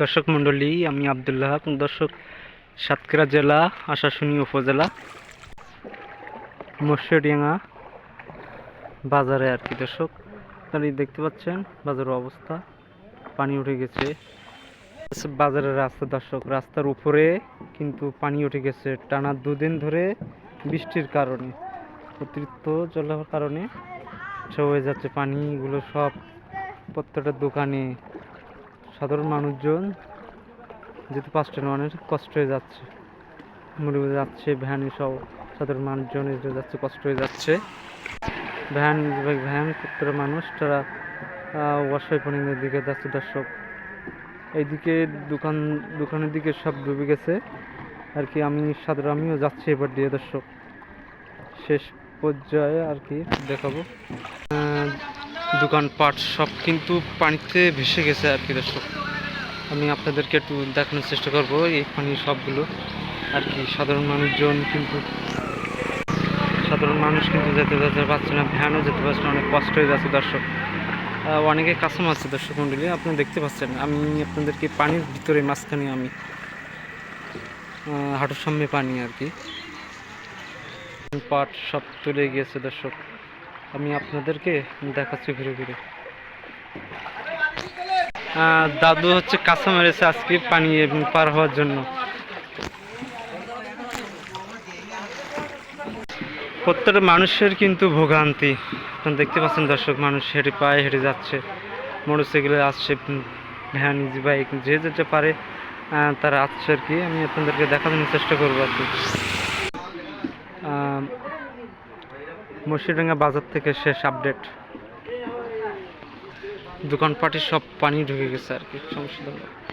দর্শক মণ্ডলী, আমি আবদুল্লাহ দর্শক সাতক্ষীরা জেলা, আশাশুনি উপজেলা মৎস্যডিয়াঙ্গা বাজারে আর কি। দর্শক, তাহলে দেখতে পাচ্ছেন বাজারের অবস্থা, পানি উঠে গেছে। বাজারের রাস্তা দর্শক, রাস্তার উপরে কিন্তু পানি উঠে গেছে। টানা দুদিন ধরে বৃষ্টির কারণে, অতিরিক্ত জল হওয়ার কারণে সব হয়ে যাচ্ছে পানিগুলো সব প্রত্যেকটা দোকানে। সাধারণ মানুষজন যেতে পাঁচটা অনেক কষ্ট হয়ে যাচ্ছে। মরে যাচ্ছে ভ্যান সব সাধারণ মানুষজন এসে যাচ্ছে কষ্ট হয়ে যাচ্ছে। ভ্যান ভ্যান প্রত্যেকটা মানুষ তারা আহ, অসহায় দিকে যাচ্ছে দর্শক। এইদিকে দোকান দোকানের দিকে সব ডুবে গেছে। আর কি আমি সাধারণ আমিও যাচ্ছি এবার দিয়ে দর্শক। শেষ পর্যায়ে আর কি দেখাবো। দোকানপাট সব কিন্তু পানিতে ভেসে গেছে আর কি দর্শক। আমি আপনাদেরকে একটু দেখানোর চেষ্টা করব এই পানি সবগুলো। আর কি, সাধারণ মানুষজন কিন্তু সাধারণ মানুষ কিন্তু যেতে যেতে পারছে না, ভ্যানও যেতে পারছে না, অনেক কষ্ট হয়ে যাচ্ছে দর্শক। অনেকে কাছাম আছে দর্শক মন্ডলী, আপনারা দেখতে পাচ্ছেন, আমি আপনাদেরকে পানির ভিতরে মাঝখানে আমি হাঁটুর সামনে পানি আর কি। পাট সব তুলে গিয়েছে দর্শক। আমি আপনাদেরকে দেখাচ্ছি ঘুরে ঘুরে। দাদু হচ্ছে কাঁচা মেরেছে আজকে পানি পার হওয়ার জন্য। প্রত্যেকটা মানুষের কিন্তু ভোগান্তি। আপনারা দেখতে পাচ্ছেন দর্শক, মানুষ হেঁটে পায়ে হেঁটে যাচ্ছে, মোটরসাইকেলে আসছে, ভ্যান ইজি বাইক, যে যেতে পারে তারা আসছে আর কি। আমি আপনাদেরকে দেখানোর চেষ্টা করব আর কি। মুর্শিদাঙ্গা বাজার থেকে শেষ আপডেট দোকানপাটে সব পানি ঢুকে গেছে আর কি সমস্যা।